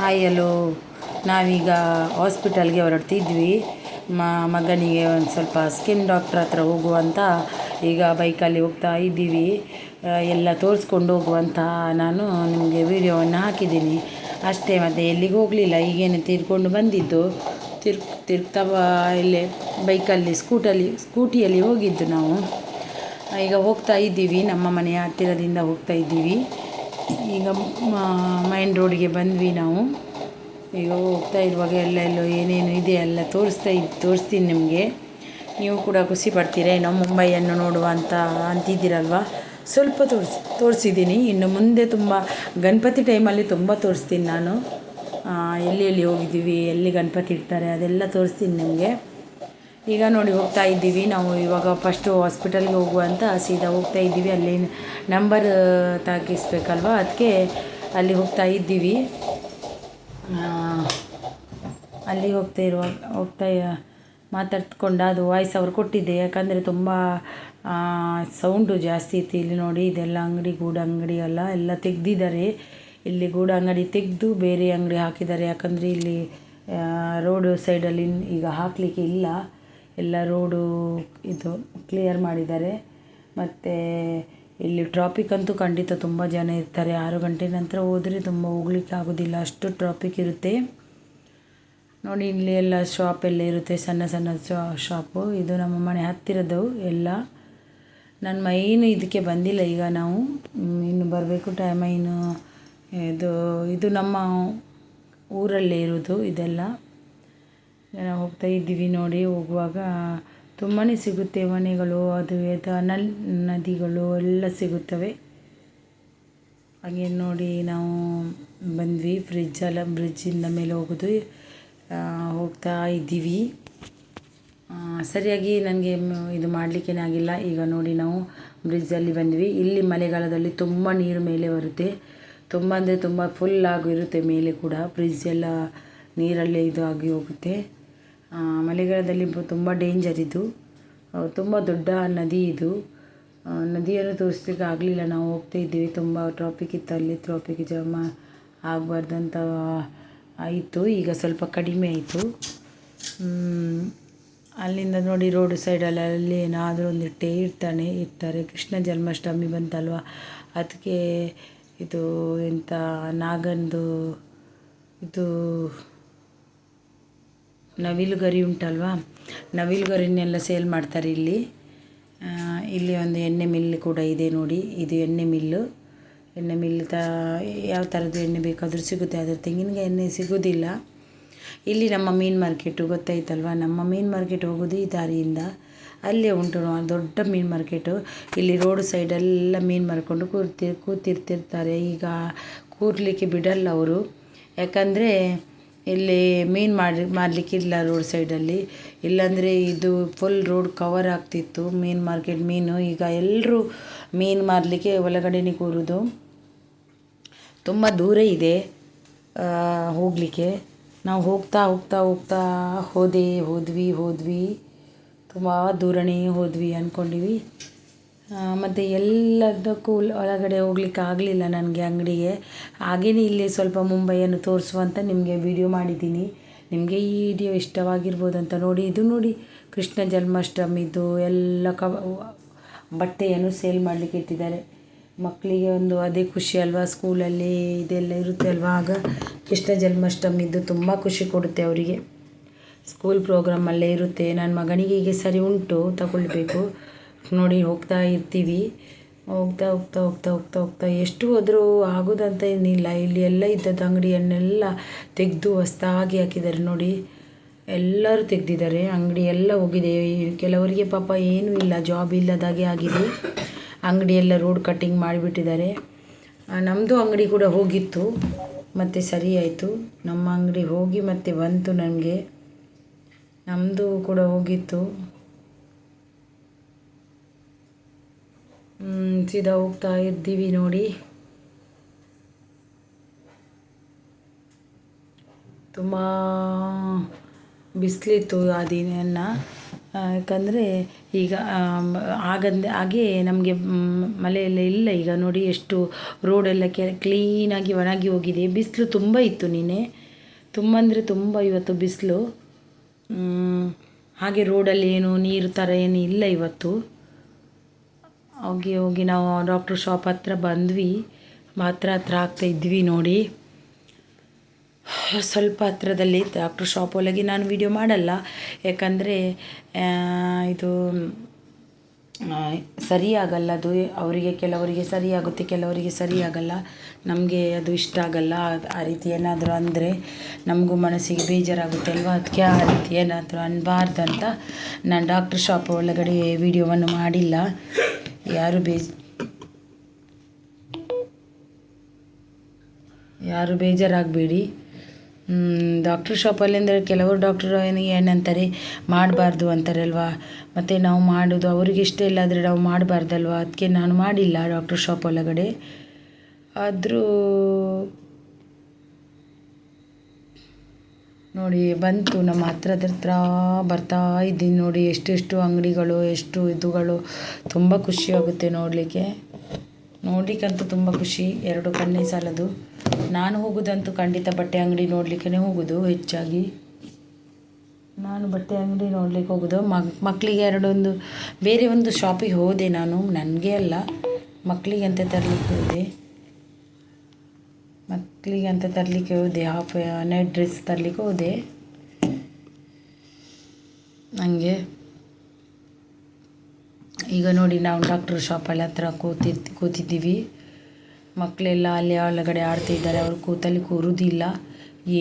Hi hello ನಾವೀಗ ಹಾಸ್ಪಿಟಲ್ಗೆ ಹೊರಡ್ತಿದ್ವಿ. ಮ, ಮಗನಿಗೆ ಒಂದು ಸ್ವಲ್ಪ ಸ್ಕಿನ್ ಡಾಕ್ಟ್ರ್ ಹತ್ರ ಹೋಗುವಂತ ಈಗ ಬೈಕಲ್ಲಿ ಹೋಗ್ತಾ ಇದ್ದೀವಿ. ಎಲ್ಲ ತೋರಿಸ್ಕೊಂಡು ಹೋಗುವಂತ ನಾನು ನಿಮಗೆ ವಿಡಿಯೋವನ್ನು ಹಾಕಿದ್ದೀನಿ. ಅಷ್ಟೇ ಮತ್ತು ಎಲ್ಲಿಗೆ ಹೋಗಲಿಲ್ಲ, ಈಗೇನು ತಿರ್ಕೊಂಡು ಬಂದಿದ್ದು. ತಿರ್, ತಿರ್ಗ್ತಾ ಇಲ್ಲೇ ಬೈಕಲ್ಲಿ ಸ್ಕೂಟಲ್ಲಿ ಸ್ಕೂಟಿಯಲ್ಲಿ ಹೋಗಿದ್ದು ನಾವು. ಈಗ ಹೋಗ್ತಾ ಇದ್ದೀವಿ, ನಮ್ಮ ಮನೆಯ ಹತ್ತಿರದಿಂದ ಹೋಗ್ತಾ ಇದ್ದೀವಿ. ಈಗ ಮೈನ್ ರೋಡಿಗೆ ಬಂದ್ವಿ ನಾವು. ಈಗ ಹೋಗ್ತಾ ಇರುವಾಗ ಎಲ್ಲ ಎಲ್ಲೋ ಏನೇನು ಇದೆ ಎಲ್ಲ ತೋರಿಸ್ತಾ ಇದ್ದು ತೋರಿಸ್ತೀನಿ ನಿಮಗೆ. ನೀವು ಕೂಡ ಖುಷಿ ಪಡ್ತೀರಾ ಏನೋ ಮುಂಬೈಯನ್ನು ನೋಡುವ ಅಂತ ಅಂತಿದ್ದೀರಲ್ವ? ಸ್ವಲ್ಪ ತೋರಿಸಿ, ತೋರಿಸಿದ್ದೀನಿ. ಇನ್ನು ಮುಂದೆ ತುಂಬ, ಗಣಪತಿ ಟೈಮಲ್ಲಿ ತುಂಬ ತೋರಿಸ್ತೀನಿ ನಾನು. ಎಲ್ಲಿ ಎಲ್ಲಿ ಹೋಗಿದ್ದೀವಿ, ಎಲ್ಲಿ ಗಣಪತಿ ಇಡ್ತಾರೆ ಅದೆಲ್ಲ ತೋರಿಸ್ತೀನಿ ನಿಮಗೆ. ಈಗ ನೋಡಿ ಹೋಗ್ತಾ ಇದ್ದೀವಿ. ನಾವು ಇವಾಗ ಫಸ್ಟು ಹಾಸ್ಪಿಟಲ್ಗೆ ಹೋಗುವಂತ ಸೀದಾ ಹೋಗ್ತಾ ಇದ್ದೀವಿ. ಅಲ್ಲಿ ನಂಬರ್ ತಾಕಿಸ್ಬೇಕಲ್ವ? ಅದಕ್ಕೆ ಅಲ್ಲಿ ಹೋಗ್ತಾ ಇದ್ದೀವಿ. ಅಲ್ಲಿ ಹೋಗ್ತಾ ಇರುವಾಗ ಹೋಗ್ತಾ ಮಾತಾಡ್ಕೊಂಡು ಅದು ವಾಯ್ಸ್ ಅವ್ರು ಕೊಟ್ಟಿದ್ದೆ. ಯಾಕಂದರೆ ತುಂಬ ಸೌಂಡು ಜಾಸ್ತಿ ಇತ್ತು ಇಲ್ಲಿ ನೋಡಿ. ಇದೆಲ್ಲ ಅಂಗಡಿ, ಗೂಡು ಅಂಗಡಿ ಎಲ್ಲ ಎಲ್ಲ ತೆಗೆದಿದ್ದಾರೆ. ಇಲ್ಲಿ ಗೂಡು ಅಂಗಡಿ ತೆಗೆದು ಬೇರೆ ಅಂಗಡಿ ಹಾಕಿದ್ದಾರೆ. ಯಾಕಂದರೆ ಇಲ್ಲಿ ರೋಡು ಸೈಡಲ್ಲಿ ಈಗ ಹಾಕಲಿಕ್ಕೆ ಇಲ್ಲ. ಎಲ್ಲ ರೋಡು ಇದು ಕ್ಲಿಯರ್ ಮಾಡಿದ್ದಾರೆ. ಮತ್ತು ಇಲ್ಲಿ ಟ್ರಾಫಿಕ್ ಅಂತೂ ಖಂಡಿತ ತುಂಬ ಜನ ಇರ್ತಾರೆ. ಆರು ಗಂಟೆ ನಂತರ ಹೋದರೆ ತುಂಬ ಹೋಗ್ಲಿಕ್ಕೆ ಆಗೋದಿಲ್ಲ. ಅಷ್ಟು ಟ್ರಾಫಿಕ್ ಇರುತ್ತೆ. ನೋಡಿ, ಇಲ್ಲಿ ಎಲ್ಲ ಶಾಪ್ ಎಲ್ಲ ಇರುತ್ತೆ. ಸಣ್ಣ ಸಣ್ಣ ಶಾಪು ಇದು ನಮ್ಮ ಮನೆ ಹತ್ತಿರದ್ದು ಎಲ್ಲ. ನಾನು ಮೈನು ಇದಕ್ಕೆ ಬಂದಿಲ್ಲ ಈಗ ನಾವು. ಇನ್ನು ಬರಬೇಕು ಟೈಮ್ ಇನ್ನು ಇದು ಇದು ನಮ್ಮ ಊರಲ್ಲೇ ಇರೋದು ಇದೆಲ್ಲ. ನಾವು ಹೋಗ್ತಾ ಇದ್ದೀವಿ ನೋಡಿ, ಹೋಗುವಾಗ ತುಂಬಾ ಸಿಗುತ್ತೆ ಮನೆಗಳು, ಅದು ನಲ್, ನದಿಗಳು ಎಲ್ಲ ಸಿಗುತ್ತವೆ. ಹಾಗೆ ನೋಡಿ ನಾವು ಬಂದ್ವಿ ಫ್ರಿಜ್ಜೆಲ್ಲ ಬ್ರಿಡ್ಜಿಂದ ಮೇಲೆ ಹೋಗೋದು ಹೋಗ್ತಾ ಇದ್ದೀವಿ. ಸರಿಯಾಗಿ ನನಗೆ ಇದು ಮಾಡಲಿಕ್ಕೇನೆ ಆಗಿಲ್ಲ. ಈಗ ನೋಡಿ ನಾವು ಬ್ರಿಡ್ಜಲ್ಲಿ ಬಂದ್ವಿ. ಇಲ್ಲಿ ಮಳೆಗಾಲದಲ್ಲಿ ತುಂಬ ನೀರು ಮೇಲೆ ಬರುತ್ತೆ. ತುಂಬ ಅಂದರೆ ತುಂಬ ಫುಲ್ ಆಗಿರುತ್ತೆ ಮೇಲೆ ಕೂಡ. ಫ್ರಿಜ್ಜೆಲ್ಲ ಎಲ್ಲ ನೀರಲ್ಲೇ ಇದು ಆಗಿ ಹೋಗುತ್ತೆ. ಮಳೆಗಾಲದಲ್ಲಿ ತುಂಬ ಡೇಂಜರ್ ಇದು ತುಂಬ ದೊಡ್ಡ ನದಿ ಇದು. ನದಿಯನ್ನು ತೋರಿಸ್ಲಿಕ್ಕೆ ಆಗಲಿಲ್ಲ. ನಾವು ಹೋಗ್ತಾ ಇದ್ದೀವಿ. ತುಂಬ ಟ್ರಾಫಿಕ್ ಇತ್ತು ಅಲ್ಲಿ. ಟ್ರಾಫಿಕ್ ಜಮ ಆಗಬಾರ್ದಂತ ಆಯಿತು ಈಗ ಸ್ವಲ್ಪ ಕಡಿಮೆ ಆಯಿತು. ಅಲ್ಲಿಂದ ನೋಡಿ ರೋಡ್ ಸೈಡಲ್ಲಿ ಅಲ್ಲಿ ಏನಾದರೂ ಒಂದು ಇಟ್ಟೇ ಇರ್ತಾನೆ, ಇರ್ತಾರೆ. ಕೃಷ್ಣ ಜನ್ಮಾಷ್ಟಮಿ ಬಂತಲ್ವ? ಅದಕ್ಕೆ ಇದು ಎಂಥ ನಾಗಂದು, ಇದು ನವಿಲುಗರಿ ಉಂಟಲ್ವಾ? ನವಿಲುಗರಿನೆಲ್ಲ ಸೇಲ್ ಮಾಡ್ತಾರೆ ಇಲ್ಲಿ. ಇಲ್ಲಿ ಒಂದು ಎಣ್ಣೆ ಮಿಲ್ ಕೂಡ ಇದೆ ನೋಡಿ. ಇದು ಎಣ್ಣೆ ಮಿಲ್ಲು. ಎಣ್ಣೆ ಮಿಲ್ ತ, ಯಾವ ಥರದ್ದು ಎಣ್ಣೆ ಬೇಕಾದರೂ ಸಿಗುತ್ತೆ. ಆದರೆ ತೆಂಗಿನಕಾಯಿ ಎಣ್ಣೆ ಸಿಗೋದಿಲ್ಲ. ಇಲ್ಲಿ ನಮ್ಮ ಮೀನು ಮಾರ್ಕೆಟು ಗೊತ್ತಾಯ್ತಲ್ವ? ನಮ್ಮ ಮೀನು ಮಾರ್ಕೆಟ್ ಹೋಗೋದು ಈ ದಾರಿಯಿಂದ. ಅಲ್ಲೇ ಉಂಟು ದೊಡ್ಡ ಮೀನು ಮಾರ್ಕೆಟು. ಇಲ್ಲಿ ರೋಡ್ ಸೈಡೆಲ್ಲ ಮೀನು ಮಾರ್ಕೊಂಡು ಕೂರ್ತಿ, ಕೂತಿರ್ತಿರ್ತಾರೆ. ಈಗ ಕೂರ್ಲಿಕ್ಕೆ ಬಿಡಲ್ಲ ಅವರು. ಯಾಕಂದರೆ ಇಲ್ಲಿ ಮೀನು ಮಾಡಿ ಮಾರಲಿಕ್ಕಿಲ್ಲ ರೋಡ್ ಸೈಡಲ್ಲಿ ಇಲ್ಲಾಂದರೆ ಇದು ಫುಲ್ ರೋಡ್ ಕವರ್ ಆಗ್ತಿತ್ತು, ಮೀನು ಮಾರ್ಕೆಟ್ ಮೀನು. ಈಗ ಎಲ್ಲರೂ ಮೀನು ಮಾರಲಿಕ್ಕೆ ಒಳಗಡೆನೇ ಕೂರೋದು. ತುಂಬ ದೂರ ಇದೆ ಹೋಗಲಿಕ್ಕೆ. ನಾವು ಹೋಗ್ತಾ ಹೋಗ್ತಾ ಹೋಗ್ತಾ ಹೋದೆ ಹೋದ್ವಿ ಹೋದ್ವಿ. ತುಂಬ ದೂರನೇ ಹೋದ್ವಿ ಅಂದ್ಕೊಂಡಿವಿ ಮತ್ತು ಎಲ್ಲದಕ್ಕೂ ಒಳಗಡೆ ಹೋಗ್ಲಿಕ್ಕೆ ಆಗಲಿಲ್ಲ ನನಗೆ ಅಂಗಡಿಗೆ. ಹಾಗೆಯೇ ಇಲ್ಲಿ ಸ್ವಲ್ಪ ಮುಂಬೈಯನ್ನು ತೋರಿಸುವಂತ ನಿಮಗೆ ವಿಡಿಯೋ ಮಾಡಿದ್ದೀನಿ. ನಿಮಗೆ ಈ ವಿಡಿಯೋ ಇಷ್ಟವಾಗಿರ್ಬೋದು ಅಂತ ನೋಡಿ. ಇದು ನೋಡಿ ಕೃಷ್ಣ ಜನ್ಮಾಷ್ಟಮಿದು ಎಲ್ಲ ಕ ಬಟ್ಟೆಯನ್ನು ಸೇಲ್ ಮಾಡಲಿಕ್ಕೆ ಇಟ್ಟಿದ್ದಾರೆ. ಮಕ್ಕಳಿಗೆ ಒಂದು ಅದೇ ಖುಷಿ ಅಲ್ವಾ? ಸ್ಕೂಲಲ್ಲಿ ಇದೆಲ್ಲ ಇರುತ್ತೆ ಅಲ್ವಾ? ಆಗ ಕೃಷ್ಣ ಜನ್ಮಾಷ್ಟಮಿದ್ದು ತುಂಬ ಖುಷಿ ಕೊಡುತ್ತೆ ಅವರಿಗೆ. ಸ್ಕೂಲ್ ಪ್ರೋಗ್ರಾಮಲ್ಲೇ ಇರುತ್ತೆ. ನನ್ನ ಮಗನಿಗೆ ಈಗ ಸರಿ ಉಂಟು, ತಗೊಳ್ಬೇಕು. ನೋಡಿ ಹೋಗ್ತಾ ಇರ್ತೀವಿ. ಹೋಗ್ತಾ ಹೋಗ್ತಾ ಹೋಗ್ತಾ ಹೋಗ್ತಾ ಹೋಗ್ತಾ ಎಷ್ಟು ಹೋದರೂ ಆಗೋದಂತ ಏನಿಲ್ಲ. ಇಲ್ಲಿ ಎಲ್ಲ ಇದ್ದದ್ದು ಅಂಗಡಿಯನ್ನೆಲ್ಲ ತೆಗೆದು ಹೊಸ್ತಾಗಿ ಹಾಕಿದ್ದಾರೆ ನೋಡಿ. ಎಲ್ಲರೂ ತೆಗೆದಿದ್ದಾರೆ. ಅಂಗಡಿ ಎಲ್ಲ ಹೋಗಿದೆ. ಕೆಲವರಿಗೆ ಪಾಪ ಏನೂ ಇಲ್ಲ. ಜಾಬ್ ಇಲ್ಲದಾಗೆ ಆಗಿದೆ. ಅಂಗಡಿ ಎಲ್ಲ ರೋಡ್ ಕಟ್ಟಿಂಗ್ ಮಾಡಿಬಿಟ್ಟಿದ್ದಾರೆ. ನಮ್ಮದು ಅಂಗಡಿ ಕೂಡ ಹೋಗಿತ್ತು. ಮತ್ತು ಸರಿ ಆಯಿತು. ನಮ್ಮ ಅಂಗಡಿ ಹೋಗಿ ಮತ್ತೆ ಬಂತು ನನಗೆ ನಮ್ಮದು ಕೂಡ ಹೋಗಿತ್ತು. ಸೀದಾ ಹೋಗ್ತಾ ಇದ್ದೀವಿ ನೋಡಿ. ತುಂಬ ಬಿಸಿಲಿತ್ತು ಆ ದಿನ ಯಾಕಂದರೆ ಈಗ ಆಗಂದ, ಹಾಗೆ ನಮಗೆ ಮಳೆಯೆಲ್ಲ ಇಲ್ಲ. ಈಗ ನೋಡಿ ಎಷ್ಟು ರೋಡೆಲ್ಲ ಕೆ ಕ್ಲೀನಾಗಿ ಒಣಗಿ ಹೋಗಿದೆ. ಬಿಸಿಲು ತುಂಬ ಇತ್ತು ನೀನೆ ತುಂಬ ಅಂದರೆ ತುಂಬ ಇವತ್ತು ಬಿಸಿಲು. ಹಾಗೆ ರೋಡಲ್ಲಿ ಏನು ನೀರು ಥರ ಏನು ಇಲ್ಲ ಇವತ್ತು. ಹೋಗಿ ಹೋಗಿ ನಾವು ಡಾಕ್ಟ್ರ್ ಶಾಪ್ ಹತ್ರ ಬಂದ್ವಿ. ಮಾತ್ರ ಹತ್ರ ಆಗ್ತಾ ಇದ್ವಿ ನೋಡಿ. ಸ್ವಲ್ಪ ಹತ್ರದಲ್ಲಿ ಡಾಕ್ಟ್ರ್ ಶಾಪ್ ಒಳಗೆ ನಾನು ವಿಡಿಯೋ ಮಾಡಲ್ಲ. ಯಾಕಂದರೆ ಇದು ಸರಿಯಾಗಲ್ಲ ಅದು. ಅವರಿಗೆ ಕೆಲವರಿಗೆ ಸರಿಯಾಗುತ್ತೆ, ಕೆಲವರಿಗೆ ಸರಿಯಾಗಲ್ಲ. ನಮಗೆ ಅದು ಇಷ್ಟ ಆಗಲ್ಲ. ಆ- ರೀತಿ ಏನಾದರೂ ಅಂದರೆ ನಮಗೂ ಮನಸ್ಸಿಗೆ ಬೇಜಾರಾಗುತ್ತೆ ಅಲ್ವಾ? ಅದಕ್ಕೆ ಆ ರೀತಿ ಏನಾದರೂ ಅನ್ಬಾರ್ದು ಅಂತ ನಾನು ಡಾಕ್ಟ್ರ್ ಶಾಪ್ ಒಳಗಡೆ ವಿಡಿಯೋವನ್ನು ಮಾಡಿಲ್ಲ. ಯಾರು ಬೇಜ್ ಯಾರು ಬೇಜಾರಾಗಬೇಡಿ. ಡಾಕ್ಟ್ರ್ ಶಾಪಲ್ಲಿ ಅಂದರೆ ಕೆಲವರು ಡಾಕ್ಟ್ರು ಏನಿಗೆ ಏನಂತಾರೆ, ಮಾಡಬಾರ್ದು ಅಂತಾರೆ ಅಲ್ವಾ ಮತ್ತು ನಾವು ಮಾಡೋದು ಅವ್ರಿಗೆ ಇಷ್ಟ ಇಲ್ಲ ಆದರೆ ನಾವು ಮಾಡಬಾರ್ದಲ್ವ? ಅದಕ್ಕೆ ನಾನು ಮಾಡಿಲ್ಲ ಡಾಕ್ಟ್ರ್ ಶಾಪ್ ಒಳಗಡೆ. ಆದರೂ ನೋಡಿ, ಬಂತು, ನಮ್ಮ ಹತ್ರದ ಹತ್ರ ಬರ್ತಾ ಇದ್ದೀನಿ ನೋಡಿ, ಎಷ್ಟೆಷ್ಟು ಅಂಗಡಿಗಳು, ಎಷ್ಟು ಇದುಗಳು. ತುಂಬ ಖುಷಿಯಾಗುತ್ತೆ ನೋಡಲಿಕ್ಕೆ. ನೋಡಲಿಕ್ಕಂತೂ ತುಂಬ ಖುಷಿ, ಎರಡು ಕಣ್ಣೇ ಸಾಲದು. ನಾನು ಹೋಗೋದಂತೂ ಖಂಡಿತ ಬಟ್ಟೆ ಅಂಗಡಿ ನೋಡಲಿಕ್ಕೆ ಹೋಗೋದು ಹೆಚ್ಚಾಗಿ. ನಾನು ಬಟ್ಟೆ ಅಂಗಡಿ ನೋಡ್ಲಿಕ್ಕೆ ಹೋಗೋದು. ಮಕ್ ಮಕ್ಕಳಿಗೆ ಎರಡೊಂದು, ಬೇರೆ ಒಂದು ಶಾಪಿಗೆ ಹೋದೆ ನಾನು, ನನಗೆ ಅಲ್ಲ ಮಕ್ಕಳಿಗೆ ಅಂತ ತರಲಿಕ್ಕೆ ಹೋದೆ? ಮಕ್ಕಳಿಗೆ ಅಂತ ತರಲಿಕ್ಕೆ ಹೋದೆ ಹಾಫ್ ನೈಟ್ ಡ್ರೆಸ್ ತರಲಿಕ್ಕೆ ಹೋದೆ. ನನಗೆ ಈಗ ನೋಡಿ ನಾವು ಡಾಕ್ಟ್ರ್ ಶಾಪಲ್ಲಿ ಹತ್ರ ಕೂತಿ, ಕೂತಿದ್ದೀವಿ. ಮಕ್ಕಳೆಲ್ಲ ಅಲ್ಲಿ ಒಳಗಡೆ ಆಡ್ತಿದ್ದಾರೆ ಅವರು ಕೂತಲ್ಲಿ ಕೂರುವುದಿಲ್ಲ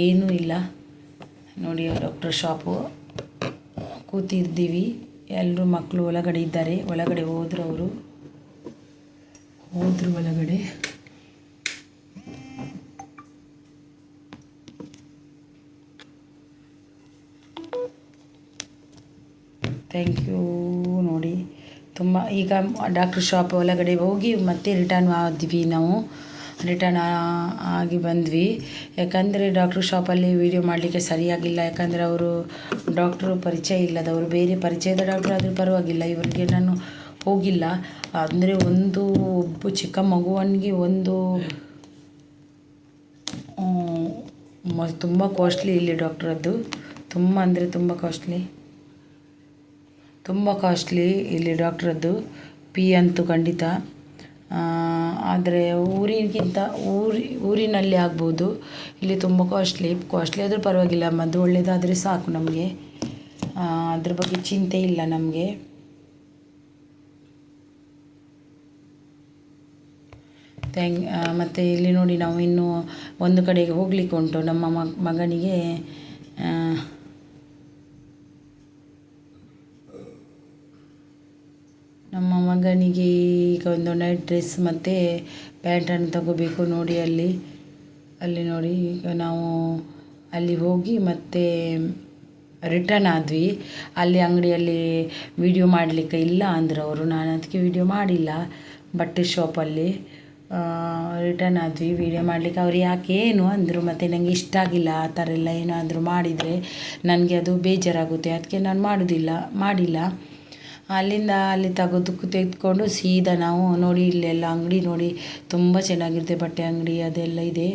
ಏನೂ ಇಲ್ಲ. ನೋಡಿ ಡಾಕ್ಟ್ರ್ ಶಾಪು ಕೂತಿದ್ದೀವಿ ಎಲ್ಲರೂ ಮಕ್ಕಳು ಒಳಗಡೆ ಇದ್ದಾರೆ, ಒಳಗಡೆ ಹೋದ್ರು ಅವರು. ಹೋದ್ರು ಒಳಗಡೆ. ಥ್ಯಾಂಕ್ ಯು ನೋಡಿ, ತುಂಬ, ಈಗ ಡಾಕ್ಟ್ರ್ ಶಾಪ್ ಒಳಗಡೆ ಹೋಗಿ ಮತ್ತೆ ರಿಟರ್ನ್ ಆದ್ವಿ ನಾವು. ರಿಟರ್ನ್ ಆಗಿ ಬಂದ್ವಿ. ಯಾಕಂದರೆ ಡಾಕ್ಟ್ರ್ ಶಾಪಲ್ಲಿ ವೀಡಿಯೋ ಮಾಡಲಿಕ್ಕೆ ಸರಿಯಾಗಿಲ್ಲ. ಯಾಕಂದರೆ ಅವರು ಡಾಕ್ಟ್ರು ಪರಿಚಯ ಇಲ್ಲದವರು, ಬೇರೆ ಪರಿಚಯದ ಡಾಕ್ಟ್ರ್ ಆದರೂ ಪರವಾಗಿಲ್ಲ. ಇವರಿಗೆ ನಾನು ಹೋಗಿಲ್ಲ. ಅಂದರೆ ಒಂದು ಒಬ್ಬ ಚಿಕ್ಕ ಮಗುವನಿಗೆ ಒಂದು ತುಂಬ ಕಾಸ್ಟ್ಲಿ ಇಲ್ಲಿ ಡಾಕ್ಟ್ರದ್ದು ತುಂಬ ಅಂದರೆ ತುಂಬ ಕಾಸ್ಟ್ಲಿ ತುಂಬ ಕಾಸ್ಟ್ಲಿ ಇಲ್ಲಿ ಡಾಕ್ಟ್ರದ್ದು ಪಿ ಅಂತೂ ಖಂಡಿತ. ಆದರೆ ಊರಿಗಿಂತ ಊರಿ, ಊರಿನಲ್ಲಿ ಆಗ್ಬೋದು. ಇಲ್ಲಿ ತುಂಬ ಕಾಸ್ಟ್ಲಿ ಕಾಸ್ಟ್ಲಿ ಆದರೂ ಪರವಾಗಿಲ್ಲ ಮದ್ದು ಒಳ್ಳೆಯದಾದರೆ ಸಾಕು ನಮಗೆ. ಅದ್ರ ಬಗ್ಗೆ ಚಿಂತೆ ಇಲ್ಲ ನಮಗೆ. ಥ್ಯಾಂಕ್ ಮತ್ತು ಇಲ್ಲಿ ನೋಡಿ ನಾವು ಇನ್ನೂ ಒಂದು ಕಡೆಗೆ ಹೋಗ್ಲಿಕ್ಕೆ ಉಂಟು ನಮ್ಮ ಮಗ, ಮಗನಿಗೆ. ನಮ್ಮ ಮಗನಿಗೆ ಈಗ ಒಂದು ನೈಟ್ ಡ್ರೆಸ್ ಮತ್ತು ಪ್ಯಾಂಟನ್ನು ತಗೋಬೇಕು ನೋಡಿ ಅಲ್ಲಿ. ಅಲ್ಲಿ ನೋಡಿ, ಈಗ ನಾವು ಅಲ್ಲಿ ಹೋಗಿ ಮತ್ತೆ ರಿಟರ್ನ್ ಆದ್ವಿ. ಅಲ್ಲಿ ಅಂಗಡಿಯಲ್ಲಿ ವಿಡಿಯೋ ಮಾಡಲಿಕ್ಕೆ ಇಲ್ಲ ಅಂದರು ಅವರು. ನಾನು ಅದಕ್ಕೆ ವಿಡಿಯೋ ಮಾಡಿಲ್ಲ ಬಟ್ಟೆ ಶಾಪಲ್ಲಿ ರಿಟರ್ನ್ ಆದ್ವಿ. ವಿಡಿಯೋ ಮಾಡಲಿಕ್ಕೆ ಅವ್ರು ಯಾಕೆ ಏನು ಅಂದರು, ಮತ್ತು ನನಗೆ ಇಷ್ಟ ಆಗಿಲ್ಲ, ಆ ಥರ ಎಲ್ಲ ಏನಾದರೂ ಮಾಡಿದರೆ ನನಗೆ ಅದು ಬೇಜಾರಾಗುತ್ತೆ. ಅದಕ್ಕೆ ನಾನು ಮಾಡೋದಿಲ್ಲ, ಮಾಡಿಲ್ಲ. ಅಲ್ಲಿಂದ ಅಲ್ಲಿ ತಗೋದಕ್ಕೆ ತೆಗೆದುಕೊಂಡು ಸೀದಾ ನಾವು ನೋಡಿ ಇಲ್ಲೆಲ್ಲ ಅಂಗಡಿ ನೋಡಿ ತುಂಬ ಚೆನ್ನಾಗಿರುತ್ತೆ ಬಟ್ಟೆ ಅಂಗಡಿ, ಅದೆಲ್ಲ ಇದೆ.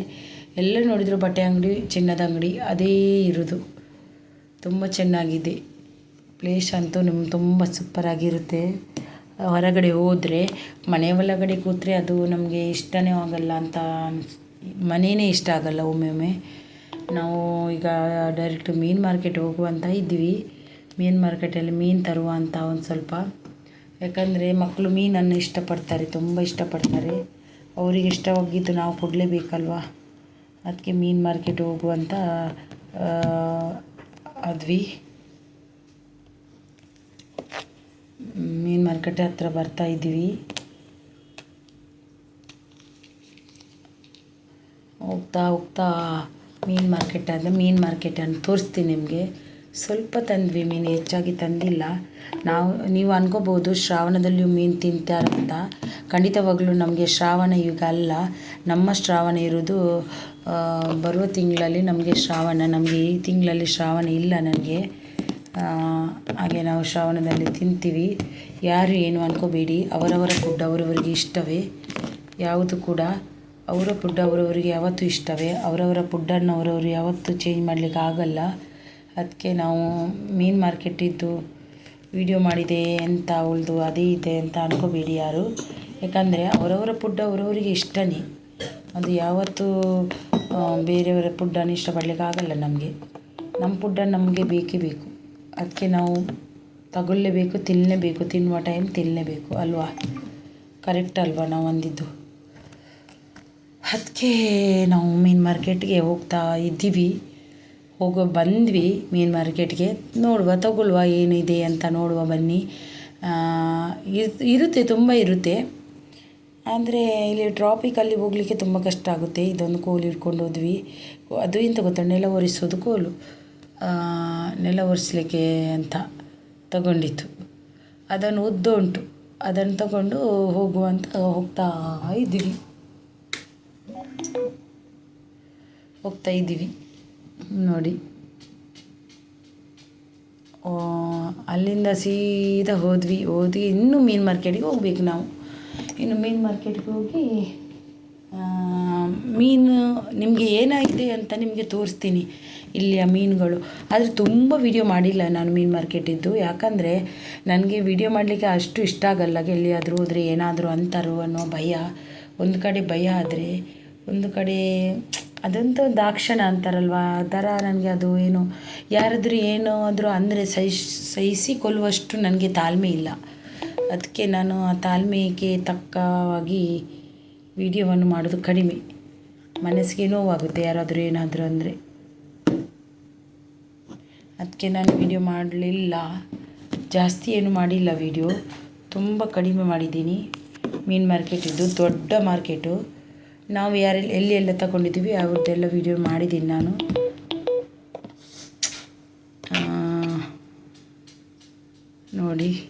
ಎಲ್ಲ ನೋಡಿದ್ರು ಬಟ್ಟೆ ಅಂಗಡಿ, ಚಿನ್ನದ ಅಂಗಡಿ, ಅದೇ ಇರೋದು. ತುಂಬ ಚೆನ್ನಾಗಿದೆ. ಪ್ಲೇಸ್ ಅಂತೂ ನಿಮ್ಗೆ ತುಂಬ ಸೂಪರಾಗಿರುತ್ತೆ ಹೊರಗಡೆ ಹೋದರೆ, ಮನೆ ಒಳಗಡೆ ಕೂತ್ರೆ ಅದು ನಮಗೆ ಇಷ್ಟನೇ ಆಗಲ್ಲ ಅಂತ ಮನೆಯೇ ಇಷ್ಟ ಆಗಲ್ಲ ಒಮ್ಮೆ ನಾವು ಈಗ ಡೈರೆಕ್ಟ್ ಮೀನು ಮಾರ್ಕೆಟ್ ಹೋಗುವಂತ ಇದ್ವಿ ಮೀನು ಮಾರ್ಕೆಟಲ್ಲಿ ಮೀನು ತರುವ ಅಂತ ಒಂದು ಸ್ವಲ್ಪ. ಯಾಕಂದರೆ ಮಕ್ಕಳು ಮೀನನ್ನು ಇಷ್ಟಪಡ್ತಾರೆ, ತುಂಬ ಇಷ್ಟಪಡ್ತಾರೆ. ಅವರಿಗೆ ಇಷ್ಟವಾಗಿದ್ದು ನಾವು ಕೊಡಲೇಬೇಕಲ್ವ? ಅದಕ್ಕೆ ಮೀನು ಮಾರ್ಕೆಟ್ ಹೋಗುವಂತ ಅದ್ವಿ. ಮೀನು ಮಾರ್ಕೆಟ್ ಹತ್ರ ಬರ್ತಾ ಇದ್ದೀವಿ. ಹೋಗ್ತಾ ಹೋಗ್ತಾ ಮೀನು ಮಾರ್ಕೆಟ್ ಅಂದರೆ ಮೀನು ಮಾರ್ಕೆಟನ್ನು ತೋರಿಸ್ತೀನಿ ನಿಮಗೆ. ಸ್ವಲ್ಪ ತಂದ್ವಿ ಮೀನು, ಹೆಚ್ಚಾಗಿ ತಂದಿಲ್ಲ. ನಾವು, ನೀವು ಅನ್ಕೋಬೋದು ಶ್ರಾವಣದಲ್ಲಿಯೂ ಮೀನು ತಿಂತಾರಂತ ಖಂಡಿತವಾಗ್ಲೂ ನಮಗೆ ಶ್ರಾವಣ ಯುಗ ಅಲ್ಲ. ನಮ್ಮ ಶ್ರಾವಣ ಇರೋದು ಬರುವ ತಿಂಗಳಲ್ಲಿ ನಮಗೆ ಶ್ರಾವಣ, ನಮಗೆ ಈ ತಿಂಗಳಲ್ಲಿ ಶ್ರಾವಣ ಇಲ್ಲ ನನಗೆ. ಹಾಗೆ ನಾವು ಶ್ರಾವಣದಲ್ಲಿ ತಿಂತೀವಿ. ಯಾರು ಏನು ಅನ್ಕೋಬೇಡಿ. ಅವರವರ ಫುಡ್ ಅವರವರಿಗೆ ಇಷ್ಟವೇ. ಯಾವುದು ಕೂಡ ಅವರ ಫುಡ್ ಅವರವರಿಗೆ ಯಾವತ್ತೂ ಇಷ್ಟವೇ. ಅವರವರ ಫುಡ್ಡನ್ನು ಅವರವರು ಯಾವತ್ತೂ ಚೇಂಜ್ ಮಾಡಲಿಕ್ಕೆ ಆಗಲ್ಲ. ಅದಕ್ಕೆ ನಾವು ಮೀನು ಮಾರ್ಕೆಟಿದ್ದು ವಿಡಿಯೋ ಮಾಡಿದೆ ಎಂತ ಅವಳದು ಅದೇ ಇದೆ ಅಂತ ಅನ್ಕೋಬೇಡಿ ಯಾರು. ಯಾಕಂದರೆ ಅವರವರ ಫುಡ್ ಅವರವರಿಗೆ ಇಷ್ಟನೇ. ಅದು ಯಾವತ್ತೂ ಬೇರೆಯವರ ಫುಡ್ಡನ್ನು ಇಷ್ಟಪಡಲಿಕ್ಕೆ ಆಗಲ್ಲ ನಮಗೆ. ನಮ್ಮ ಫುಡ್ಡನ್ನು ನಮಗೆ ಬೇಕೇ ಬೇಕು. ಅದಕ್ಕೆ ನಾವು ತಗೊಳ್ಳೇಬೇಕು, ತಿನ್ನಲೇಬೇಕು, ತಿನ್ನುವ ಟೈಮ್ ತಿನ್ನಲೇಬೇಕು ಅಲ್ವಾ? ಕರೆಕ್ಟ್ ಅಲ್ವಾ ನಾವು ಅಂದಿದ್ದು? ಅದಕ್ಕೆ ನಾವು ಮೀನು ಮಾರ್ಕೆಟ್ಗೆ ಹೋಗ್ತಾ ಇದ್ದೀವಿ. ಹೋಗೋ ಬಂದ್ವಿ ಮೀನು ಮಾರ್ಕೆಟ್ಗೆ. ನೋಡುವ ತಗೊಳ್ಳುವ ಏನಿದೆ ಅಂತ ನೋಡುವ ಬನ್ನಿ. ಇರುತ್ತೆ, ತುಂಬ ಇರುತ್ತೆ. ಅಂದರೆ ಇಲ್ಲಿ ಟ್ರಾಪಿಕಲ್ಲಿ ಹೋಗಲಿಕ್ಕೆ ತುಂಬ ಕಷ್ಟ ಆಗುತ್ತೆ. ಇದೊಂದು ಕೋಲು ಹಿಡ್ಕೊಂಡು ಹೋದ್ವಿ. ಅದು ಎಂತ ಗೊತ್ತಾ? ನೆಲ ಒರೆಸೋದು ಕೋಲು. ನೆಲ ಒರೆಸ್ಲಿಕ್ಕೆ ಅಂತ ತಗೊಂಡಿತ್ತು. ಅದನ್ನು ಉದ್ದ ಉಂಟು. ಅದನ್ನು ತಗೊಂಡು ಹೋಗುವಂತ ಹೋಗ್ತಾ ಇದ್ದೀವಿ. ಹೋಗ್ತಾ ಇದ್ದೀವಿ. ನೋಡಿ. ಅಲ್ಲಿಂದ ಸೀದಾ ಹೋದ್ವಿ. ಹೋದ್ವಿ. ಇನ್ನೂ ಮೀನು ಮಾರ್ಕೆಟಿಗೆ ಹೋಗ್ಬೇಕು ನಾವು. ಇನ್ನು ಮೀನು ಮಾರ್ಕೆಟ್ಗೆ ಹೋಗಿ ಮೀನು ನಿಮಗೆ ಏನಾಗಿದೆ ಅಂತ ನಿಮಗೆ ತೋರಿಸ್ತೀನಿ. ಇಲ್ಲಿಯ ಮೀನುಗಳು. ಆದರೆ ತುಂಬ ವಿಡಿಯೋ ಮಾಡಿಲ್ಲ ನಾನು ಮೀನು ಮಾರ್ಕೆಟಿದ್ದು ಯಾಕಂದರೆ ನನಗೆ ವಿಡಿಯೋ ಮಾಡಲಿಕ್ಕೆ ಅಷ್ಟು ಇಷ್ಟ ಆಗಲ್ಲ. ಎಲ್ಲಿಯಾದರೂ ಹೋದರೆ ಏನಾದರೂ ಅಂತಾರೋ ಅನ್ನೋ ಭಯ. ಒಂದು ಕಡೆ ಭಯ ಆದರೆ, ಒಂದು ಕಡೆ ಅದಂತ ದಾಕ್ಷಣ ಅಂತಾರಲ್ವ? ಆ ಥರ ನನಗೆ ಅದು ಏನು, ಯಾರಾದರೂ ಏನೋ ಆದರೂ ಅಂದರೆ ಸಹಿಸ್ ಸಹಿಸಿಕೊಳ್ಳುವಷ್ಟು ನನಗೆ ತಾಳ್ಮೆ ಇಲ್ಲ. ಅದಕ್ಕೆ ನಾನು ಆ ತಾಳ್ಮೆಗೆ ತಕ್ಕವಾಗಿ ವಿಡಿಯೋವನ್ನು ಮಾಡೋದು ಕಡಿಮೆ. ಮನಸ್ಸಿಗೆ ನೋವಾಗುತ್ತೆ ಯಾರಾದರೂ ಏನಾದರೂ ಅಂದರೆ. ಅದಕ್ಕೆ ನಾನು ವಿಡಿಯೋ ಮಾಡಲಿಲ್ಲ. ಜಾಸ್ತಿ ಏನು ಮಾಡಿಲ್ಲ ವಿಡಿಯೋ. ತುಂಬ ಕಡಿಮೆ ಮಾಡಿದ್ದೀನಿ. ಮೀನು ಮಾರ್ಕೆಟ್ ಇದು ದೊಡ್ಡ ಮಾರ್ಕೆಟು. ನಾವು ಯಾರೆಲ್ಲ ಎಲ್ಲಿ ಎಲ್ಲ ತಗೊಂಡಿದ್ದೀವಿ, ಅವ್ರದ್ದೆಲ್ಲ ವಿಡಿಯೋ ಮಾಡಿದ್ದೀನಿ ನಾನು. ನೋಡಿ.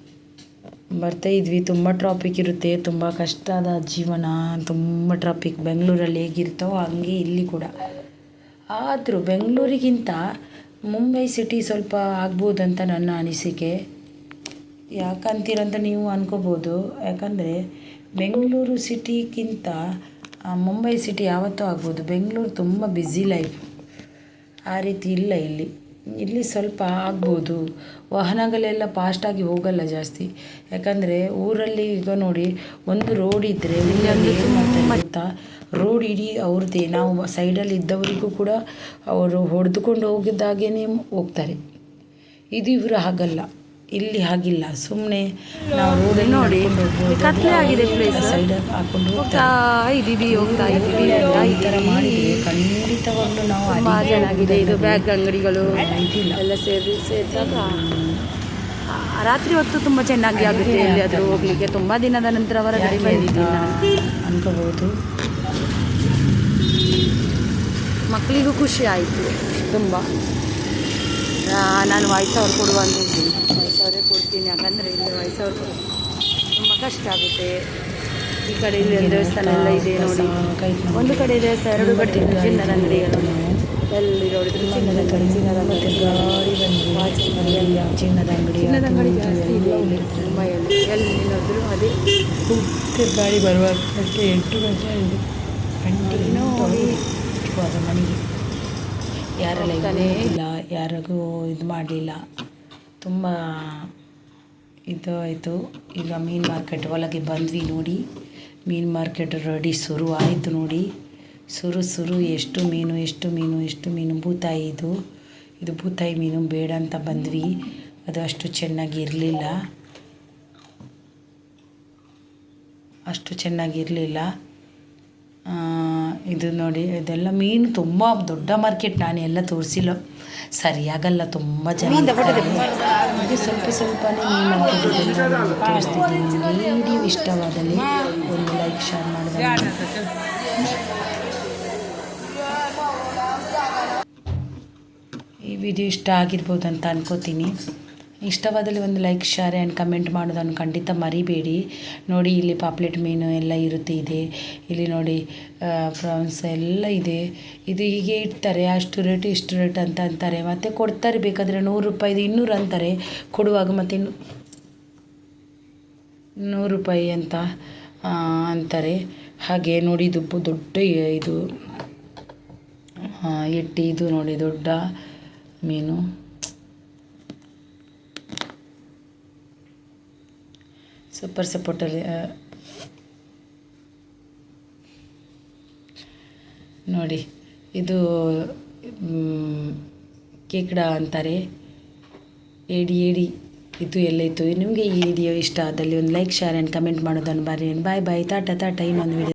ಬರ್ತಾ ಇದ್ವಿ. ತುಂಬ ಟ್ರಾಫಿಕ್ ಇರುತ್ತೆ. ತುಂಬ ಕಷ್ಟದ ಜೀವನ. ತುಂಬ ಟ್ರಾಫಿಕ್ ಬೆಂಗಳೂರಲ್ಲಿ ಹೇಗಿರ್ತಾವೋ ಹಂಗೆ ಇಲ್ಲಿ ಕೂಡ. ಆದರೂ ಬೆಂಗಳೂರಿಗಿಂತ ಮುಂಬೈ ಸಿಟಿ ಸ್ವಲ್ಪ ಆಗ್ಬೋದಂತ ನನ್ನ ಅನಿಸಿಕೆ. ಯಾಕಂತೀರಂತ ನೀವು ಅನ್ಕೋಬೋದು. ಯಾಕಂದರೆ ಬೆಂಗಳೂರು ಸಿಟಿಗಿಂತ ಮುಂಬೈ ಸಿಟಿ ಯಾವತ್ತೂ ಆಗ್ಬೋದು. ಬೆಂಗಳೂರು ತುಂಬ ಬ್ಯುಸಿ ಲೈಫ್ ಆ ರೀತಿ ಇಲ್ಲ ಇಲ್ಲಿ. ಇಲ್ಲಿ ಸ್ವಲ್ಪ ಆಗ್ಬೋದು. ವಾಹನಗಳೆಲ್ಲ ಫಾಸ್ಟಾಗಿ ಹೋಗಲ್ಲ ಜಾಸ್ತಿ. ಯಾಕಂದರೆ ಊರಲ್ಲಿ ಈಗ ನೋಡಿ ಒಂದು ರೋಡ್ ಇದ್ದರೆ ಏನು ಗೊತ್ತಾ? ರೋಡ್ ಇಡೀ ಅವ್ರದ್ದೇ. ನಾವು ಸೈಡಲ್ಲಿ ಇದ್ದವರಿಗೂ ಕೂಡ ಅವರು ಹೊಡೆದುಕೊಂಡು ಹೋಗಿದ್ದಾಗೇ ಹೋಗ್ತಾರೆ. ಇದು ಇವರು ಹಾಗಲ್ಲ. ಇಲ್ಲಿ ಹಾಗಿಲ್ಲ. ಸುಮ್ಮನೆ ನಾವು ರೋಡಲ್ಲಿ ನೋಡಿ, ಕತ್ಲೆ ಆಗಿದೆ ಪ್ಲೇಸ್ ಸೈಡಲ್ಲಿ ಹಾಕೊಂಡು ಹೋಗ್ತಾ ಇದ್ದೀವಿ ಹೋಗ್ತಾ ಇದ್ದೀವಿ. ಈ ಥರ ಮಾಡಿ ಮಾಡಿದರೆ ಖಂಡಿತವಾಗ್ಲೂ ನಾವು ತುಂಬಾ ಚೆನ್ನಾಗಿದೆ ಇದು ಬ್ಯಾಗ್ ಅಂಗಡಿಗಳು. ಎಲ್ಲ ಸೇರಿ ಸೇರಿದಾಗ ರಾತ್ರಿ ಹೊತ್ತು ತುಂಬ ಚೆನ್ನಾಗಿ ಆಗುತ್ತೆ ಇಲ್ಲಿ ಅದು ಹೋಗ್ಲಿಕ್ಕೆ. ತುಂಬ ದಿನದ ನಂತರ ಅವರ ಗಡಿ ಅಂತ ಬಂದಿದ್ದೀನಿ ಅನ್ಕೋಬಹುದು. ಮಕ್ಕಳಿಗೂ ಖುಷಿ ಆಯಿತು. ತುಂಬ. ನಾನು ವಯಸ್ಸವ್ರು ಕೊಡುವ ಅಂತ ಇದ್ದೀನಿ. ವಯಸ್ಸವರೇ ಕೊಡ್ತೀನಿ. ಯಾಕಂದರೆ ಇಲ್ಲಿ ವಯಸ್ಸವ್ರು ಕೊಡು ತುಂಬ ಕಷ್ಟ ಆಗುತ್ತೆ. ಈ ಕಡೆ ಇಲ್ಲಿ ದೇವಸ್ಥಾನ ಎಲ್ಲ ಇದೆ ನೋಡಿ. ಒಂದು ಕಡೆ ದೇವಸ್ಥಾನ ಎರಡು ಕಡೆ ಚಿನ್ನದ ಅಂಗಡಿಗಳು ಎಲ್ಲಿ ನೋಡಿದ್ರು ಚಿನ್ನದ ಅಂಗಡಿ ಚಿನ್ನದ ಅಂಗಡಿ ಗಾಡಿ ಬಂದು ಚಿನ್ನದ ಅಂಗಡಿ ಚಿನ್ನದ ಅಂಗಡಿ ಜಾಸ್ತಿ ಇದೆ. ಇಲ್ಲಿ ತುಂಬ ಎಲ್ಲಿ ಎಲ್ಲಿ ನೋಡಿದ್ರು ಅದೇ. ಕುಕ್ಕೆ ಗಾಡಿ ಬರುವಾಗಕ್ಕೆ ಎಂಟು ಗಂಟೆ ಆಗಿದೆ. ಕಂಟಿನ್ಯೂ. ಇವಾಗ ಮನೆಗೆ ಯಾರೆಲ್ಲ. ಇಲ್ಲ ಯಾರಿಗೂ ಇದು ಮಾಡಲಿಲ್ಲ. ತುಂಬ ಇದು ಆಯಿತು. ಈಗ ಮೀನು ಮಾರ್ಕೆಟ್ ಒಳಗೆ ಬಂದ್ವಿ ನೋಡಿ. ಮೀನು ಮಾರ್ಕೆಟ್ ರೆಡಿ ಶುರು ಆಯಿತು ನೋಡಿ. ಸುರು ಸುರು ಎಷ್ಟು ಮೀನು ಎಷ್ಟು ಮೀನು ಎಷ್ಟು ಮೀನು ಬೂತಾಯಿ ಇದು. ಇದು ಬೂತಾಯಿ ಮೀನು ಬೇಡ ಅಂತ ಬಂದ್ವಿ. ಅದು ಅಷ್ಟು ಚೆನ್ನಾಗಿ ಇರಲಿಲ್ಲ. ಅಷ್ಟು ಚೆನ್ನಾಗಿರಲಿಲ್ಲ ಇದು ನೋಡಿ, ಇದೆಲ್ಲ ಮೀನು ತುಂಬ ದೊಡ್ಡ ಮಾರ್ಕೆಟ್. ನಾನು ಎಲ್ಲ ತೋರಿಸಿಲ್ಲ. ಸರಿಯಾಗಲ್ಲ ತುಂಬ ಜನ. ಇದು ಸ್ವಲ್ಪ ಸ್ವಲ್ಪನೇ ಮಾರ್ಕೆಟ್ ತೋರಿಸ್ತಿದ್ದೀನಿ. ವಿಡಿಯೋ ಇಷ್ಟವಾದಲ್ಲಿ ಒಂದು ಲೈಕ್ ಶೇರ್ ಮಾಡಿದ್ರೆ ಈ ವಿಡಿಯೋ ಇಷ್ಟ ಆಗಿರ್ಬೋದು ಅಂತ ಅನ್ಕೋತೀನಿ. ಇಷ್ಟವಾದಲ್ಲಿ ಒಂದು ಲೈಕ್ ಶೇರ್ ಆ್ಯಂಡ್ ಕಮೆಂಟ್ ಮಾಡೋದನ್ನು ಖಂಡಿತ ಮರಿಬೇಡಿ. ನೋಡಿ, ಇಲ್ಲಿ ಪಾಪ್ಲೆಟ್ ಮೀನು ಎಲ್ಲ ಇರುತ್ತೆ, ಇದೆ. ಇಲ್ಲಿ ನೋಡಿ ಫ್ರಾನ್ಸ್ ಎಲ್ಲ ಇದೆ. ಇದು ಹೀಗೆ ಇಡ್ತಾರೆ. ಅಷ್ಟು ರೇಟ್ ಇಷ್ಟು ರೇಟ್ ಅಂತ ಅಂತಾರೆ. ಮತ್ತು ಕೊಡ್ತಾರೆ, ಬೇಕಾದರೆ ನೂರು ರೂಪಾಯಿದು ಇನ್ನೂರು ಅಂತಾರೆ. ಕೊಡುವಾಗ ಮತ್ತೆ ಇನ್ನು ನೂರು ರೂಪಾಯಿ ಅಂತ ಅಂತಾರೆ. ಹಾಗೆ ನೋಡಿ, ಇದು ದೊಡ್ಡ ಇದು ಎಟ್ಟಿ ಇದು ನೋಡಿ, ದೊಡ್ಡ ಮೀನು ಸೂಪರ್ ಸಪೋರ್ಟಲ್ಲಿ ನೋಡಿ, ಇದು ಕೇಕಡ ಅಂತಾರೆ. ಏಡಿ ಏಡಿ, ಇದು ಎಲ್ಲ ಇತ್ತು ನಿಮಗೆ ಈ ವಿಡಿಯೋ ಇಷ್ಟ ಆದಲ್ಲಿ ಒಂದು ಲೈಕ್ ಶೇರ್ ಆ್ಯಂಡ್ ಕಮೆಂಟ್ ಮಾಡೋದನ್ನು ಬರ್ರಿ ಬಾಯ್ ಬಾಯ್ ತಾಟ ತಾಟ ಇನ್ನೊಂದು ವಿಡಿಯೋ